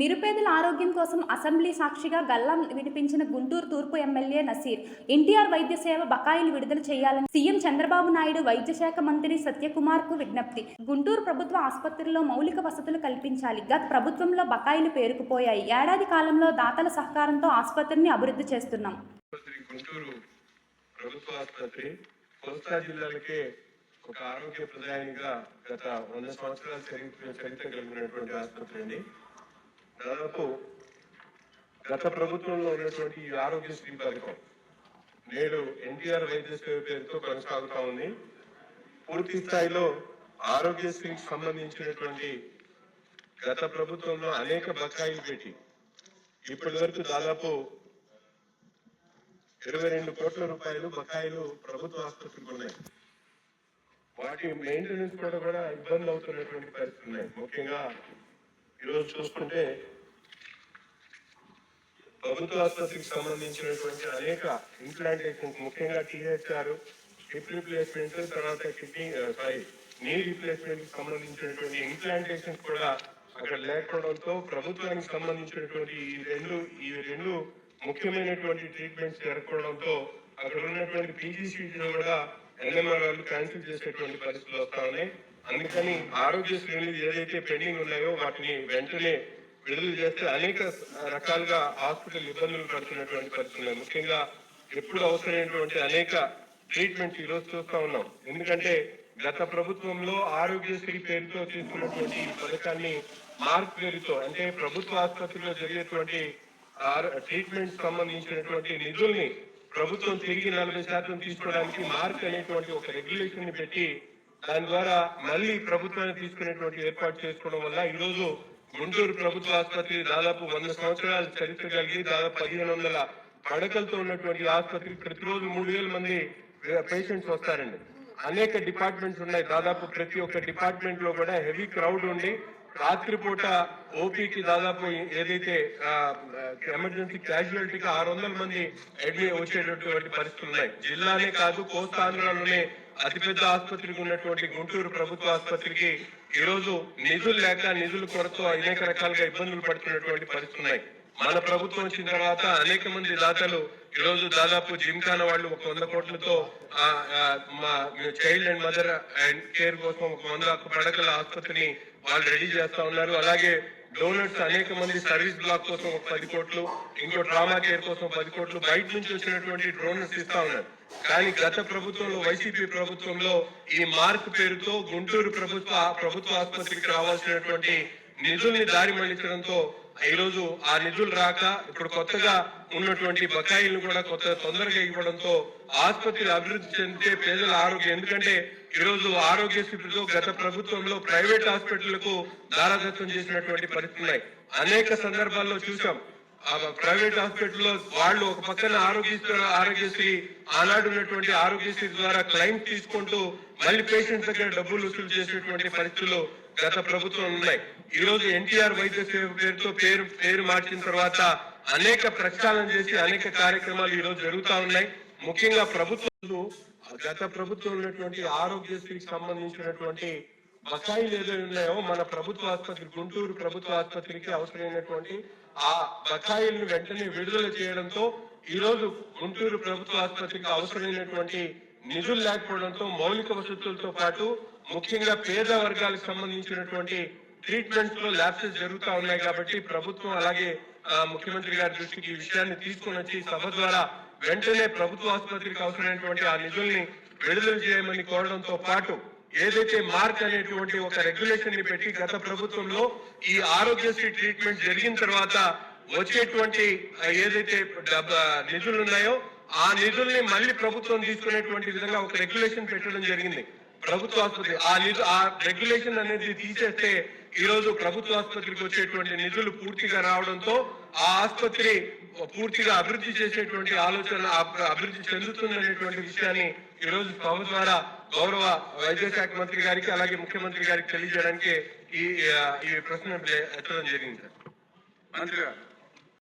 నిరుపేదల ఆరోగ్యం కోసం అసెంబ్లీ సాక్షిగా గల్లం వినిపించిన గుంటూరు తూర్పు ఎమ్మెల్యే నసీర్. ఎన్టీఆర్ వైద్య సేవ బకాయిలు విడుదల చేయాలని సీఎం చంద్రబాబు నాయుడు వైద్య శాఖ మంత్రి సత్యకుమార్కు విజ్ఞప్తి. గుంటూరు ప్రభుత్వ ఆసుపత్రిలో మౌలిక వసతులు కల్పించాలి. గత ప్రభుత్వంలో బకాయిలు పేరుకుపోయాయి. ఏడాది కాలంలో దాతల సహకారంతో ఆసుపత్రిని అభివృద్ధి చేస్తున్నాం. కోస్తా జిల్లాలకే ఒక ఆరోగ్య ప్రదాయంగా గత వంద సంవత్సరాల చరిత్ర చరిత్ర కలిగినటువంటి ఆసుపత్రి అండి. దాదాపు గత ప్రభుత్వంలో ఉన్నటువంటి ఈ ఆరోగ్యశ్రీ పథకం. నేడు ఎన్టీఆర్ వైద్య సేవ పేరుతో కొనసాగుతా ఉంది. పూర్తి స్థాయిలో ఆరోగ్యశ్రీకి సంబంధించినటువంటి గత ప్రభుత్వంలో అనేక బకాయిలు పెట్టి ఇప్పటి వరకు దాదాపు ఇరవై రెండు కోట్ల రూపాయలు బకాయిలు ప్రభుత్వ ఆసుపత్రికి ఉన్నాయి. వాటి మెయింటెనెన్స్ కూడా కూడా ఇబ్బంది అవుతున్నటువంటి పరిస్థితులు ఉన్నాయి. ముఖ్యంగా ఈరోజు చూసుకుంటే ప్రభుత్వ ఆసుపత్రికి సంబంధించినటువంటి అనేక ఇంప్లాంటేషన్స్ ముఖ్యంగా టీహెచ్ఆర్ హిప్ రీప్లేస్మెంట్ తర్వాత కిడ్నీ సారీ నీ రీప్లేస్మెంట్కి సంబంధించినటువంటి ఇంప్లాంటేషన్స్ కూడా అక్కడ లేకపోవడంతో ప్రభుత్వానికి సంబంధించినటువంటి ఈ రెండు ఈ రెండు ముఖ్యమైనటువంటి ట్రీట్మెంట్స్ జరగకపోవడంతో అక్కడ ఉన్నటువంటి పీజీ కూడా ఎన్ఎంఆర్ వాళ్ళు క్యాన్సిల్ చేసేటువంటి పరిస్థితులు వస్తా ఉన్నాయి. అందుకని ఆరోగ్యశ్రేణులు ఏదైతే పెండింగ్ ఉన్నాయో వాటిని వెంటనే విడుదల చేస్తే అనేక రకాలుగా హాస్పిటల్ ఇబ్బందులు పడుతున్నటువంటి పరిస్థితులు ముఖ్యంగా ఎప్పుడు అవసరమైనటువంటి అనేక ట్రీట్మెంట్స్ ఈ రోజు చూస్తా ఉన్నాం. ఎందుకంటే గత ప్రభుత్వంలో ఆరోగ్యశ్రీ పేరుతో తీసుకున్నటువంటి పథకాన్ని మార్క్ పేరుతో అంటే ప్రభుత్వ ఆసుపత్రిలో జరిగేటువంటి ట్రీట్మెంట్ సంబంధించినటువంటి నిధుల్ని ప్రభుత్వం తిరిగి నలభై శాతం తీసుకోవడానికి మార్క్ అనేటువంటి ఒక రెగ్యులేషన్ని పెట్టి దాని ద్వారా మళ్ళీ ప్రభుత్వాన్ని తీసుకునేటువంటి ఏర్పాటు చేసుకోవడం వల్ల ఈ రోజు గుంటూరు ప్రభుత్వ ఆసుపత్రి దాదాపు వంద సంవత్సరాల చరిత్ర కలిగి దాదాపు పదిహేను వందల పడకలతో ఉన్నటువంటి ఆసుపత్రికి ప్రతిరోజు మూడు వేల మంది పేషెంట్స్ వస్తారండి. అనేక డిపార్ట్మెంట్స్ ఉన్నాయి. దాదాపు ప్రతి ఒక్క డిపార్ట్మెంట్లో కూడా హెవీ క్రౌడ్ ఉండి రాత్రిపూట ఓపీకి దాదాపు ఏదైతే ఎమర్జెన్సీ క్యాజువాలిటీకి ఆరు వందల మంది అడ్మిట్ వచ్చేటటువంటి పరిస్థితులు ఉన్నాయి. జిల్లానే కాదు కోస్తాంధ్రలోనే అతిపెద్ద ఆసుపత్రికి ఉన్నటువంటి గుంటూరు ప్రభుత్వ ఆసుపత్రికి ఈ రోజు నిధులు లేక నిధుల కొరత అనేక రకాలుగా ఇబ్బందులు పడుతున్నటువంటి పరిస్థితులు ఉన్నాయి. మన ప్రభుత్వం వచ్చిన తర్వాత అనేక మంది దాతలు ఈ రోజు దాదాపు జిమ్కాన వాళ్ళు ఒక వంద కోట్లతో ఆ, మా child and mother and care కోసం ఒక వంద పడకల ఆసుపత్రిని వాళ్ళు రెడీ చేస్తా ఉన్నారు. అలాగే డోనట్స్ అనేక మంది సర్వీస్ బ్లాక్ కోసం ఒక పది కోట్లు ఇంకో డ్రామా కేర్ కోసం పది కోట్లు బయట నుంచి వచ్చినటువంటి డోనట్స్ ఇస్తా ఉన్నారు. కానీ గత ప్రభుత్వంలో వైసీపీ ప్రభుత్వంలో ఈ మార్క్ పేరుతో గుంటూరు ప్రభుత్వ ప్రభుత్వ ఆసుపత్రికి రావాల్సినటువంటి నిధుల్ని దారి మళ్ళించడంతో ఈ రోజు ఆ నిధులు రాక ఇప్పుడు కొత్తగా ఉన్నటువంటి బకాయిలు కూడా కొత్త తొందరగా ఇవ్వడంతో ఆసుపత్రి అభివృద్ధి చెందితే పేదల ఆరోగ్యం ఎందుకంటే ఈ రోజు ఆరోగ్యశ్రీతో గత ప్రభుత్వంలో ప్రైవేట్ హాస్పిటళ్ళకు దారాదత్వం చేసినటువంటి పరిస్థితున్నాయి అనేక సందర్భాల్లో చూసాం. ప్రైవేట్ హాస్పిటల్లో వాళ్ళు ఒక పక్కన ఆరోగ్యశ్రీ ఆరోగ్యశ్రీ ఆనాడు ఉన్నటువంటి ఆరోగ్యశ్రీ ద్వారా క్లైమ్ తీసుకుంటూ మళ్ళీ పేషెంట్స్ దగ్గర డబ్బులు వసూలు చేసేటువంటి పరిస్థితులు గత ప్రభుత్వం ఉన్నాయి. ఈ రోజు ఎన్టీఆర్ వైద్య సేవ పేరుతో పేరు పేరు మార్చిన తర్వాత అనేక ప్రక్షాళన చేసి అనేక కార్యక్రమాలు ఈ రోజు జరుగుతా ఉన్నాయి. ముఖ్యంగా ప్రభుత్వాలు గత ప్రభుత్వం ఉన్నటువంటి ఆరోగ్యశ్రీకి సంబంధించినటువంటి బకాయిలు ఏదో ఉన్నాయో మన ప్రభుత్వ ఆసుపత్రి గుంటూరు ప్రభుత్వ ఆసుపత్రికి అవసరమైనటువంటి ఆ బకాయిలను వెంటనే విడుదల చేయడంతో ఈ రోజు గుంటూరు ప్రభుత్వ ఆసుపత్రికి అవసరమైనటువంటి నిధులు లేకపోవడంతో మౌలిక వసతులతో పాటు ముఖ్యంగా పేద వర్గాలకు సంబంధించినటువంటి ట్రీట్మెంట్స్లో ల్యాబ్సెస్ జరుగుతూ ఉన్నాయి కాబట్టి ప్రభుత్వం అలాగే ముఖ్యమంత్రి గారి దృష్టికి ఈ విషయాన్ని తీసుకుని వచ్చి సభ ద్వారా వెంటనే ప్రభుత్వ ఆసుపత్రికి అవసరమైనటువంటి ఆ నిధుల్ని విడుదల చేయమని కోరడంతో పాటు ఏదైతే మార్క్ అనేటువంటి ఒక రెగ్యులేషన్ని పెట్టి గత ప్రభుత్వంలో ఈ ఆరోగ్యశ్రీ ట్రీట్మెంట్ జరిగిన తర్వాత వచ్చేటువంటి ఏదైతే నిధులు ఉన్నాయో ఆ నిధుల్ని మళ్ళీ ప్రభుత్వం తీసుకునేటువంటి విధంగా ఒక రెగ్యులేషన్ పెట్టడం జరిగింది. ప్రభుత్వ ఆసుపత్రి ఆ నిధు ఆ రెగ్యులేషన్ అనేది తీసేస్తే ఈ రోజు ప్రభుత్వ ఆసుపత్రికి వచ్చేటువంటి నిధులు పూర్తిగా రావడంతో ఆ ఆసుపత్రి పూర్తిగా అభివృద్ధి చేసేటువంటి ఆలోచన అభివృద్ధి చెందుతుందనేటువంటి విషయాన్ని ఈ రోజు సభ ద్వారా గౌరవ వైద్య శాఖ మంత్రి గారికి అలాగే ముఖ్యమంత్రి గారికి తెలియజేయడానికి ఈ ఈ ప్రశ్న ఎత్తడం జరిగింది సార్. మంత్రి గారు.